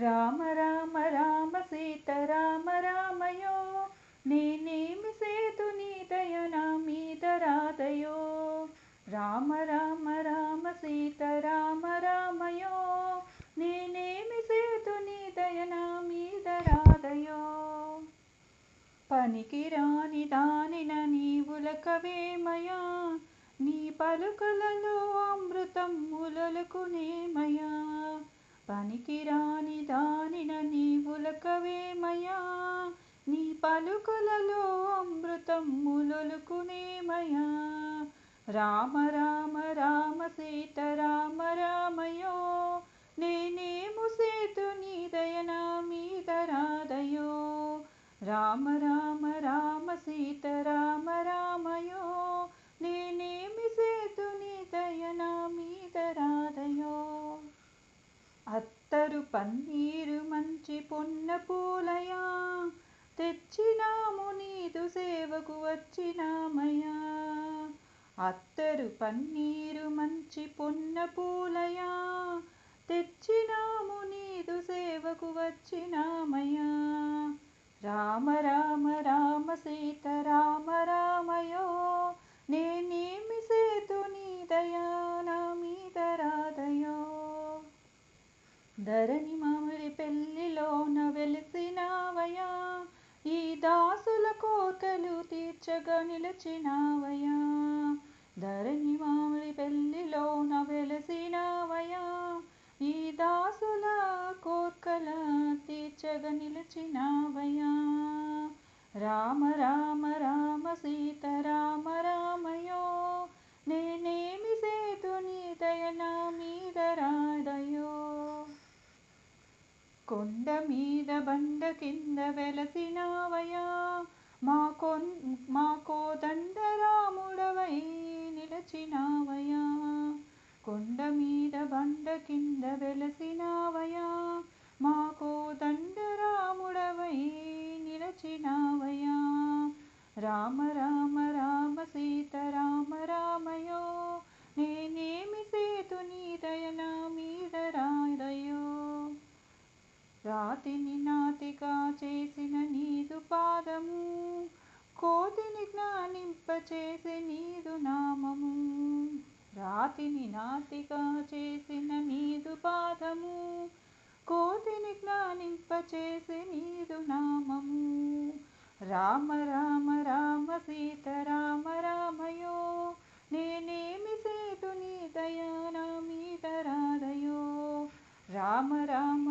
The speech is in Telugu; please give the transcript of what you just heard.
రామ రామ రామ సీత రామ రామయో. నేనేమి సేతు నీ దయనా మీద రాదయో. రామ రామ రామ సీత రామ రామయో. నేనేమి సేతు నీ దయనా మీద రాదయో. పనికి రాని దానిన నీవులకవేమయా నీ పలుకలలో అమృతం ములలకునేమయా? పనికిరా నీవులకవేమయా నీ పలుకులలో అమృతం ములలుకునేమయా రామ రామ రామ సీత రామ రామయో నేనేము సేతు నీదయనా మీద రాదయో రామ రామ రామ సీత రామ అత్తరు పన్నీరు మంచి పొన్న పూలయా తెచ్చినాము నీదు సేవకు వచ్చినామయా. అత్తరు పన్నీరు మంచి పొన్న పూలయా తెచ్చినాము నీదు సేవకు వచ్చినామయా. రామ రామ రామ సీత రామ రామయో నేనేమి సేతు నీ దయా నా మీద రాదయో ధరణి మామిడి పెళ్ళిలోన వెలిసినావయా ఈ దాసుల కోకలు తీర్చగా నిలిచినావయా ధరణి మామిడి పెళ్ళిలోన వెలిసినావయా ఈ దాసుల కోర్కల తీర్చగా నిలిచినావయా రామ రామ రామ సీత కొండ మీద బండ కింద వెలసినావయా మా కొన్ మా కోదండరాముడవై నిలచినావయా కొండ మీద బండ కింద వెలసినావయా మా కోదండరాముడవై నిలచినావయా రామ రామ రామ సీత రామ రామయో రాతిని నాతిగా చేసిన నీదు పాదము కోతిని జ్ఞానింపచేసే నీదు నామము రాతిని నాతిగా చేసిన నీదు పాదము కోతిని జ్ఞానింపచేసే నీదు నామము. రామ రామ రామ సీత రామ రామయో నేనేమి సేతు నీ దయా నా మీద రాధయో రామ రామ